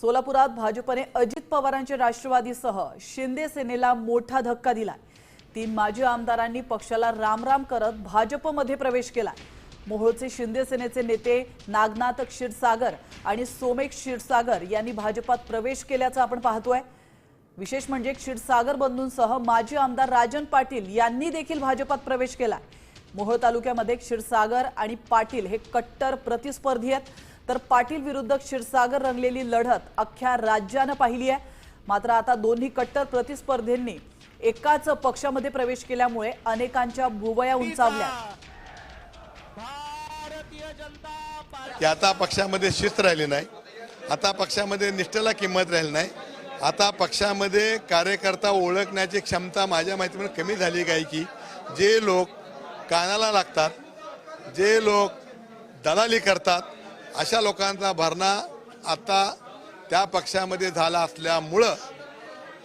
सोलापुरात भाजपने अजित पवारांच्या राष्ट्रवादीसह शिंदे सेनेला मोठा धक्का दिलाय. तीन माजी आमदारांनी पक्षाला रामराम करत भाजपमध्ये प्रवेश केला मोहोळचे शिंदे सेनेचे नेते नागनाथ क्षीरसागर आणि सोमेक क्षीरसागर यांनी भाजपात प्रवेश केल्याचं आपण पाहतोय. विशेष म्हणजे क्षीरसागर बंधूंसह माजी आमदार राजन पाटील यांनी देखील भाजपात प्रवेश केलाय. मोहोळ तालुक्यामध्ये क्षीरसागर आणि पाटील हे कट्टर प्रतिस्पर्धी आहेत. तर पाटील विरुद्ध क्षीरसागर रंगलेली लढत अख्ख्या राज्यानं पाहिली आहे. मात्र आता दोन्ही कट्टर प्रतिस्पर्धींनी एकाच पक्षामध्ये प्रवेश केल्यामुळे अनेकांच्या भुवया उंचावल्या. की आता पक्षामध्ये शिस्त राहिली नाही आता पक्षामध्ये निष्ठेला किंमत राहिली नाही आता पक्षामध्ये कार्यकर्ता ओळखण्याची क्षमता माझ्या माहितीमध्ये कमी झाली काय की जे लोक कानाला लागतात जे लोक दलाली करतात अशा लोकांचा भरणा आता त्या पक्षामध्ये झाला असल्यामुळं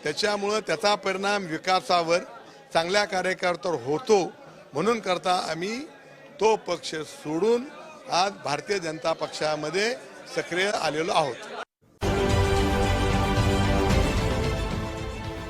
त्याच्यामुळं त्याचा परिणाम विकासावर चांगल्या कार्यकर्त्यावर होतो. म्हणून करता आम्ही तो पक्ष सोडून आज भारतीय जनता पक्षामध्ये सक्रिय आलेलो आहोत.